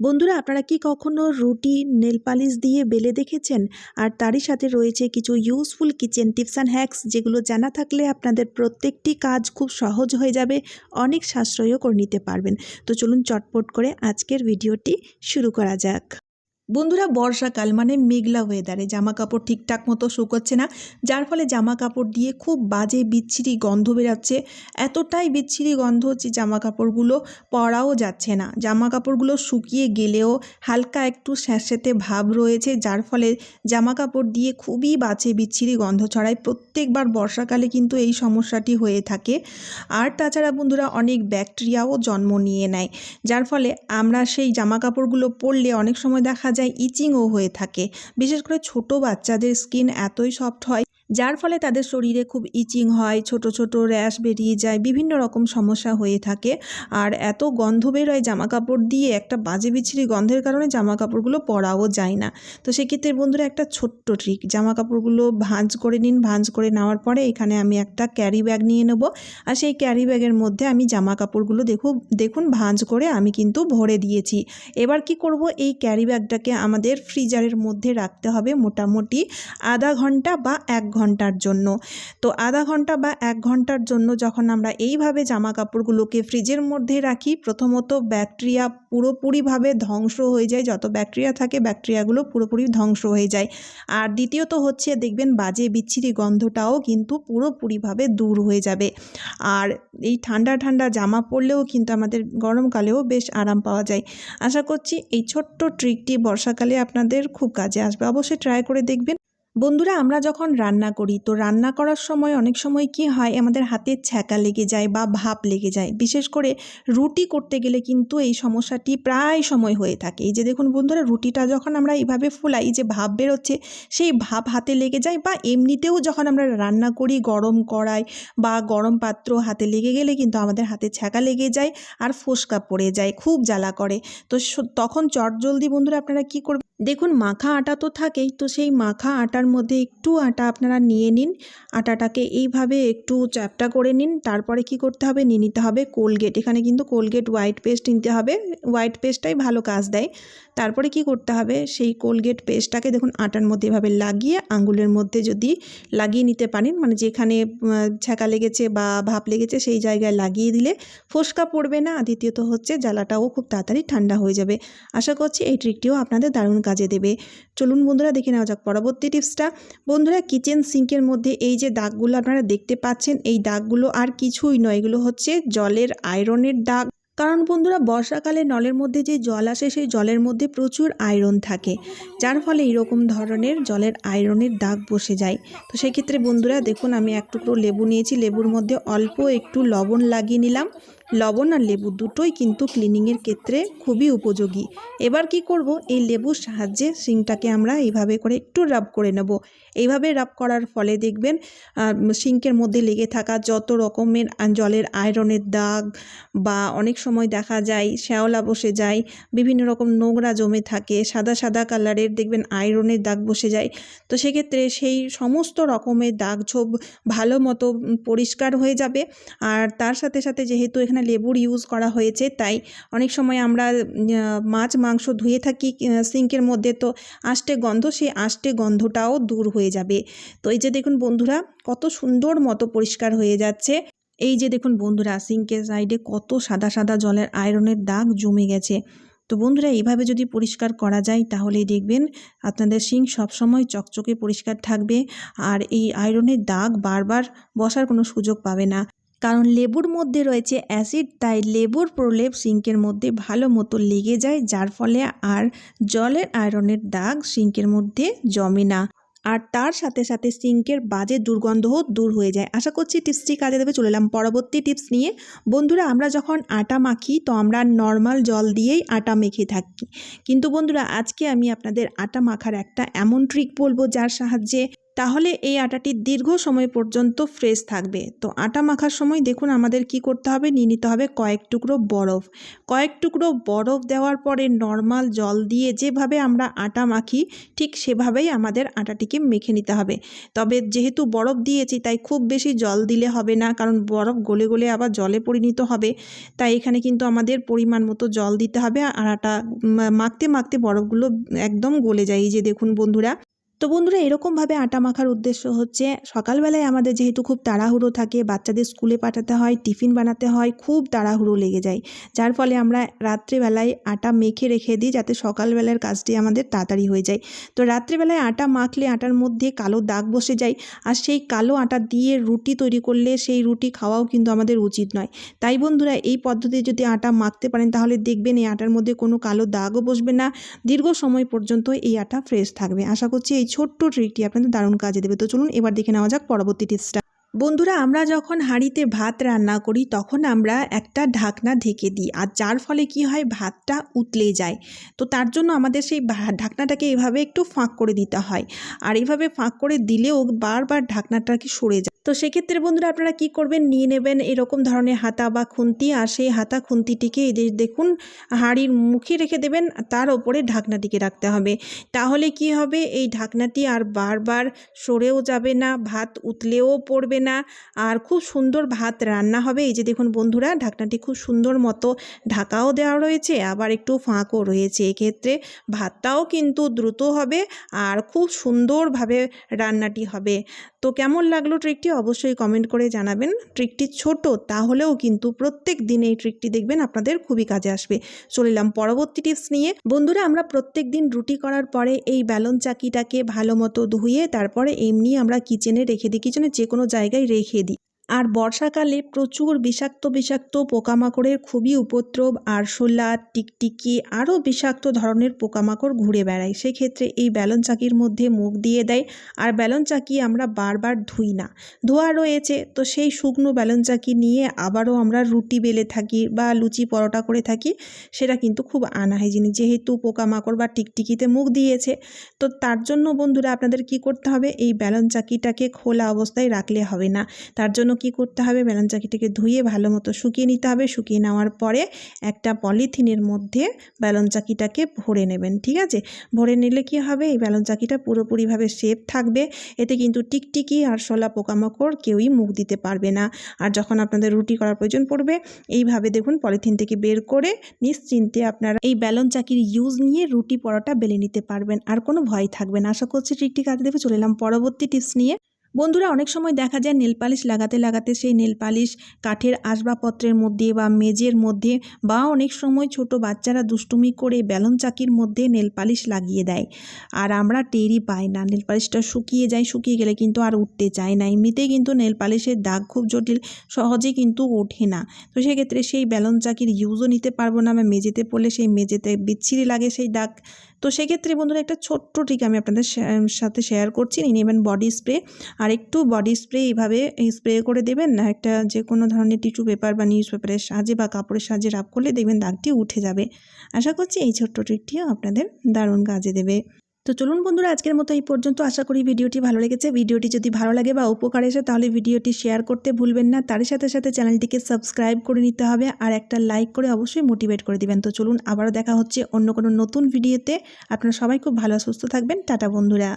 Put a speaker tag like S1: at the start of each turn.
S1: বন্ধুরা, আপনারা কি কখনো রুটি, নেল পালিশ দিয়ে বেলে দেখেছেন? আর তারই সাথে রয়েছে কিছু useful kitchen tips and hacks যেগুলো জানা থাকলে আপনাদের প্রত্যেকটি কাজ খুব সহজ হয়ে যাবে, অনেক সাশ্রয়ও করে নিতে পারবেন। তো চলুন চটপট করে আজকের ভিডিওটি শুরু করা যাক। বন্ধুরা, বর্ষাকাল মানে মেঘলা ওয়েদারে জামা কাপড় ঠিকঠাক মতো শুকোচ্ছে না, যার ফলে জামা কাপড় দিয়ে খুব বাজে বিচ্ছিরি গন্ধ বেরাচ্ছে। এতটাই বিচ্ছিরি গন্ধ হচ্ছে জামা কাপড়গুলো পরাও যাচ্ছে না। জামা কাপড়গুলো শুকিয়ে গেলেও হালকা একটু স্যাঁতস্যাঁতে ভাব রয়েছে, যার ফলে জামা কাপড় দিয়ে খুবই বাজে বিচ্ছিরি গন্ধ ছড়ায়। প্রত্যেকবার বর্ষাকালে কিন্তু এই সমস্যাটি হয়ে থাকে। আর তাছাড়া বন্ধুরা, অনেক ব্যাকটেরিয়াও জন্ম নিয়ে নেয়, যার ফলে আমরা সেই জামা কাপড়গুলো পরলে অনেক সময় দেখা যায় ইচিংও হয়ে থাকে। বিশেষ করে ছোট বাচ্চাদের স্কিন এতই সফট হয় যার ফলে তাদের শরীরে খুব ইচিং হয়, ছোট ছোট র্যাশ বেরিয়ে যায়, বিভিন্ন রকম সমস্যা হয়ে থাকে। আর এত গন্ধ বেরোয় জামা কাপড় দিয়ে, একটা বাজে বিচ্ছিরি গন্ধের কারণে জামা কাপড়গুলো পরাও যায় না। তো সেক্ষেত্রে বন্ধুরা একটা ছোট্ট ট্রিক জামা কাপড়গুলো ভাঁজ করে নিন, ভাঁজ করে নেওয়ার পরে এখানে আমি একটা ক্যারি ব্যাগ নিয়ে নেব। আর সেই ক্যারি ব্যাগের মধ্যে আমি জামা কাপড়গুলো দেখুন দেখুন ভাঁজ করে আমি কিন্তু ভরে দিয়েছি। এবার কি করব? এই ক্যারি ব্যাগটাকে আমাদের ফ্রিজারের মধ্যে রাখতে হবে মোটামুটি আধা ঘণ্টা বা এক ঘণ্টার জন্য। তো আধা ঘণ্টা বা এক ঘণ্টার জন্য যখন আমরা এইভাবে জামা কাপড়গুলোকে ফ্রিজের মধ্যে রাখি, প্রথমত ব্যাকটেরিয়া পুরোপুরিভাবে ধ্বংস হয়ে যায়। যত ব্যাকটেরিয়া থাকে, ব্যাকটেরিয়াগুলো পুরোপুরি ধ্বংস হয়ে যায়। আর দ্বিতীয়ত হচ্ছে, দেখবেন বাজে বিচ্ছিরি গন্ধটাও কিন্তু পুরোপুরিভাবে দূর হয়ে যাবে। আর এই ঠান্ডা ঠান্ডা জামা পরলেও কিন্তু আমাদের গরমকালেও বেশ আরাম পাওয়া যায়। আশা করছি এই ছোট্ট ট্রিকটি বর্ষাকালে আপনাদের খুব কাজে আসবে। অবশ্যই ট্রাই করে দেখবেন। বন্ধুরা, আমরা যখন রান্না করি, তো রান্না করার সময় অনেক সময় কি হয়, আমাদের হাতে ছ্যাঁকা লেগে যায় বা ভাপ লেগে যায়। বিশেষ করে রুটি করতে গেলে কিন্তু এই সমস্যাটি প্রায় সময় হয়ে থাকে। এই যে দেখুন বন্ধুরা, রুটিটা যখন আমরা এইভাবে ফুলাই যে ভাপ বেরোচ্ছে, সেই ভাপ হাতে লেগে যায় বা এমনিতেও যখন আমরা রান্না করি গরম কড়াই বা গরম পাত্র হাতে লেগে গেলে কিন্তু আমাদের হাতে ছ্যাঁকা লেগে যায় আর ফোসকা পড়ে যায়, খুব জ্বালা করে। তো তখন চটজলদি বন্ধুরা আপনারা কি করবেন? দেখুন, মাখা আটা তো থাকেই, তো সেই মাখা আটার মধ্যে একটু আটা আপনারা নিয়ে নিন। আটাটাকে এইভাবে একটু চ্যাপটা করে নিন। তারপরে কি করতে হবে? নিয়ে নিতে হবে কোলগেট। এখানে কিন্তু কোলগেট হোয়াইট পেস্ট নিতে হবে। হোয়াইট পেস্টটাই ভালো কাজ দেয়। তারপরে কি করতে হবে? সেই কোলগেট পেস্টটাকে দেখুন আটার মধ্যে এভাবে লাগিয়ে আঙ্গুলের মধ্যে যদি লাগিয়ে নিতে পারেন মানে যেখানে ছ্যাঁকা লেগেছে বা ভাপ লেগেছে সেই জায়গায় লাগিয়ে দিলে ফোসকা পড়বে না। দ্বিতীয়ত হচ্ছে জ্বালাটাও খুব তাড়াতাড়ি ঠান্ডা হয়ে যাবে। আশা করছি এই ট্রিকটিও আপনাদের দারুণ কাজে দেবে। চলুন বন্ধুরা দেখে নেওয়া যাক। পরবর্তী টিপসটা বন্ধুরা কিচেন সিঙ্কের মধ্যে এই যে দাগগুলো আপনারা দেখতে পাচ্ছেন, এই দাগগুলো আর কিছুই নয়। এগুলো হচ্ছে জলের আয়রনের দাগ। কারণ বন্ধুরা, বর্ষাকালে নলের মধ্যে যে জল আসে, সেই জলের মধ্যে প্রচুর আয়রন থাকে। যার ফলে এরকম ধরনের জলের আয়রনের দাগ বসে যায়। তো সেক্ষেত্রে বন্ধুরা, দেখুন, আমি এক টুকরো লেবু নিয়েছি। লেবুর মধ্যে অল্প একটু লবণ লাগিয়ে নিলাম। লবণ আর লেবু দুটোই কিন্তু ক্লিনিংয়ের ক্ষেত্রে খুবই উপযোগী। এবার কি করব? এই লেবুর সাহায্যে সিঙ্কটাকে আমরা এইভাবে করে একটু রাব করে নেব। এইভাবে রাব করার ফলে দেখবেন সিঙ্কের মধ্যে লেগে থাকা যত রকমের জলের আয়রনের দাগ বা অনেক সময় দেখা যায়, শ্যাওলা বসে যায়, বিভিন্ন রকম নোংরা জমে থাকে, সাদা সাদা কালারের দেখবেন আয়রনের দাগ বসে যায়। তো সেক্ষেত্রে সেই সমস্ত রকমের দাগ ছোপ ভালো মতো পরিষ্কার হয়ে যাবে। আর তার সাথে সাথে যেহেতু এখানে লেবুর ইউজ করা হয়েছে, তাই অনেক সময় আমরা মাছ, মাংস ধুয়ে থাকি সিঙ্কের মধ্যে, তো আষ্টে গন্ধ, সেই আষ্টে গন্ধটাও দূর হয়ে যাবে। তো এই যে দেখুন বন্ধুরা, কত সুন্দর মতো পরিষ্কার হয়ে যাচ্ছে। এই যে দেখুন বন্ধুরা, সিঙ্কের সাইডে কত সাদা সাদা জলের আয়রনের দাগ জমে গেছে। তো বন্ধুরা, এইভাবে যদি পরিষ্কার করা যায়, তাহলেই দেখবেন আপনাদের সিঙ্ক সবসময় চকচকে পরিষ্কার থাকবে, আর এই আয়রনের দাগ বারবার বসার কোনো সুযোগ পাবে না। কারণ লেবুর মধ্যে রয়েছে অ্যাসিড, তাই লেবুর প্রলেপ সিঙ্কের মধ্যে ভালো মতো লেগে যায়, যার ফলে আর জলের আয়রনের দাগ সিঙ্কের মধ্যে জমে না। আর তার সাথে সাথে সিঙ্কের বাজে দুর্গন্ধও দূর হয়ে যায়। আশা করছি টিপসটি কাজে দেবে, চলে এলাম পরবর্তী টিপস নিয়ে। বন্ধুরা, আমরা যখন আটা মাখি, তো আমরা নর্মাল জল দিয়েই আটা মেখে থাকি। কিন্তু বন্ধুরা, আজকে আমি আপনাদের আটা মাখার একটা এমন ট্রিক বলব, যার সাহায্যে তাহলে এই আটাটি দীর্ঘ সময় পর্যন্ত ফ্রেশ থাকবে। তো আটা মাখার সময় দেখুন আমাদের কি করতে হবে? নিয়ে নিতে হবে কয়েক টুকরো বরফ। কয়েক টুকরো বরফ দেওয়ার পরে নর্মাল জল দিয়ে যেভাবে আমরা আটা মাখি, ঠিক সেভাবেই আমাদের আটাটিকে মেখে নিতে হবে। তবে যেহেতু বরফ দিয়েছি, তাই খুব বেশি জল দিলে হবে না, কারণ বরফ গলে গলে আবার জলে পরিণত হবে। তাই এখানে কিন্তু আমাদের পরিমাণ মতো জল দিতে হবে। আর আটা মাখতে মাখতে বরফগুলো একদম গলে যায়। এই যে দেখুন বন্ধুরা তো বন্ধুরা এরকমভাবে আটা মাখার উদ্দেশ্য হচ্ছে সকালবেলায় আমাদের যেহেতু খুব তাড়াহুড়ো থাকে, বাচ্চাদের স্কুলে পাঠাতে হয়, টিফিন বানাতে হয়, খুব তাড়াহুড়ো লেগে যায়। যার ফলে আমরা রাত্রিবেলায় আটা মেখে রেখে দিই যাতে সকালবেলার কাজটি আমাদের তাড়াতাড়ি হয়ে যায়। তো রাত্রিবেলায় আটা মাখলে আটার মধ্যে কালো দাগ বসে যায় আর সেই কালো আটা দিয়ে রুটি তৈরি করলে সেই রুটি খাওয়াও কিন্তু আমাদের উচিত নয়। তাই বন্ধুরা এই পদ্ধতি যদি আটা মাখতে পারেন তাহলে দেখবেন এই আটার মধ্যে কোনো কালো দাগও বসবে না, দীর্ঘ সময় পর্যন্ত এই আটা ফ্রেশ থাকবে। আশা করছি এই ছোট্ট ট্রিকটি আপনাদের দারুণ কাজে দেবে। তো চলুন এবার দেখে নেওয়া যাক পরবর্তী টিপসটা বন্ধুরা, আমরা যখন হাঁড়িতে ভাত রান্না করি, তখন আমরা একটা ঢাকনা ঢেকে দিই। আর যার ফলে কি হয়, ভাতটা উতলে যায়। তো তার জন্য আমাদের সেই ঢাকনাটাকে এভাবে একটু ফাঁক করে দিতে হয়। আর এভাবে ফাঁক করে দিলেও বারবার ঢাকনাটাকে সরে যায়। তো সেক্ষেত্রে বন্ধুরা, আপনারা কি করবেন? নিয়ে নেবেন এরকম ধরনের হাতা বা খুন্তি। আর সেই হাতা খুন্তিটিকে এদের দেখুন, হাঁড়ির মুখে রেখে দেবেন। তার ওপরে ঢাকনাটিকে রাখতে হবে। তাহলে কি হবে? এই ঢাকনাটি আর বারবার সরেও যাবে না, ভাত উতলেও পড়বে না। আর খুব সুন্দর ভাত রান্না হবে। এই যে দেখুন বন্ধুরা, ঢাকনাটি খুব সুন্দর মতো ঢাকাও দেওয়া রয়েছে, আবার একটু ফাঁকও রয়েছে। এক্ষেত্রে ভাতটাও কিন্তু দ্রুত হবে আর খুব সুন্দরভাবে রান্নাটি হবে। তো কেমন লাগল ট্রিকটি অবশ্যই কমেন্ট করে জানাবেন। ট্রিকটি ছোট, তাহলেও কিন্তু প্রত্যেক দিন এই ট্রিকটি দেখবেন আপনাদের খুবই কাজে আসবে। চলে এলাম পরবর্তী টিপস নিয়ে। বন্ধুরা, আমরা প্রত্যেক দিন রুটি করার পরে এই ব্যালন চাকিটাকে ভালো মতো ধুয়ে, তারপরে এমনি আমরা কিচেনে রেখে দিই। কিচেনে যে কোনো জায়গায় রেখে দিই। আর বর্ষাকালে প্রচুর বিষাক্ত বিষাক্ত পোকামাকড়ের খুবই উপদ্রব, আরশোলা, টিকটিকি আরও বিষাক্ত ধরনের পোকামাকড় ঘুরে বেড়ায়। সেক্ষেত্রে এই ব্যালন চাকির মধ্যে মুখ দিয়ে দেয়। আর ব্যালন চাকি আমরা বারবার ধুই না। ধোয়া রয়েছে, তো সেই শুকনো ব্যালন চাকি নিয়ে আবারও আমরা রুটি বেলে থাকি বা লুচি পরোটা করে থাকি, সেটা কিন্তু খুব আনহাইজিনিক। যেহেতু পোকামাকড় বা টিকটিকিতে মুখ দিয়েছে, তো তার জন্য বন্ধুরা আপনাদের কি করতে হবে? এই ব্যালন চাকিটাকে খোলা অবস্থায় রাখলে হবে না। তার জন্য কি করতে হবে? ব্যালন চাকিটাকে ধুয়ে ভালো মতো শুকিয়ে নিতে হবে। শুকিয়ে নেওয়ার পরে একটা পলিথিনের মধ্যে ব্যালন চাকিটাকে ভরে নেবেন, ঠিক আছে? ভরে নিলে কি হবে? এই ব্যালন চাকিটা পুরোপুরিভাবে সেফ থাকবে। এতে কিন্তু টিকটিকি আর শলা পোকামাকড় কেউই মুখ দিতে পারবে না। আর যখন আপনাদের রুটি করার প্রয়োজন পড়বে, এইভাবে দেখুন পলিথিন থেকে বের করে নিশ্চিন্তে আপনারা এই ব্যালন চাকির ইউজ নিয়ে রুটি পরোটা বেলে নিতে পারবেন। আর কোনো ভয় থাকবে না। আশা করছি ট্রিকটি কাজে দেবে চলে এলাম। পরবর্তী টিপস নিয়ে বন্ধুরা, অনেক সময় দেখা যায় নেল পালিশ লাগাতে লাগাতে সেই নেল পালিশ কাঠের আসবাবপত্রের মধ্যে বা মেজের মধ্যে বা অনেক সময় ছোট বাচ্চারা দুষ্টুমি করে ব্যালন চাকির মধ্যে নেল পালিশ লাগিয়ে দেয়। আর আমরা টেরই পাই না, নেল পালিশটা শুকিয়ে যায়, শুকিয়ে গেলে কিন্তু আর উঠতে চায় না। এমনিতেই কিন্তু নেল পালিশের দাগ খুব জটিল, সহজে কিন্তু ওঠে না। তো সেক্ষেত্রে সেই ব্যালন চাকির ইউজও নিতে পারব না বা মেঝেতে পড়লে সেই মেঝেতে বিচ্ছিরি লাগে সেই দাগ। তো সেক্ষেত্রে বন্ধুরা একটা ছোট্ট ট্রিক আমি আপনাদের সাথে শেয়ার করছি। নিয়ে নেবেন বডি স্প্রে আর একটু বডি স্প্রে এইভাবে স্প্রে করে দেবেন না, একটা যে কোনো ধরনের টিস্যু পেপার বা নিউজ পেপারের সাহায্যে বা কাপড়ের সাহায্যে রাব করলে দেখবেন দাগটি উঠে যাবে। আশা করছি এই ছোট্ট ট্রিকটিও আপনাদের দারুণ কাজে দেবে। তো চলুন বন্ধুরা, আজকের মতো এই পর্যন্ত। আশা করি ভিডিওটি ভালো লেগেছে। ভিডিওটি যদি ভালো লাগে বা উপকার এসে, তাহলে ভিডিওটি শেয়ার করতে ভুলবেন না। তার সাথে সাথে চ্যানেলটিকে সাবস্ক্রাইব করে নিতে হবে আর একটা লাইক করে অবশ্যই মোটিভেট করে দিবেন। তো চলুন, আবারও দেখা হচ্ছে অন্য কোনো নতুন ভিডিওতে। আপনারা সবাই খুব ভালো, সুস্থ থাকবেন। টাটা বন্ধুরা।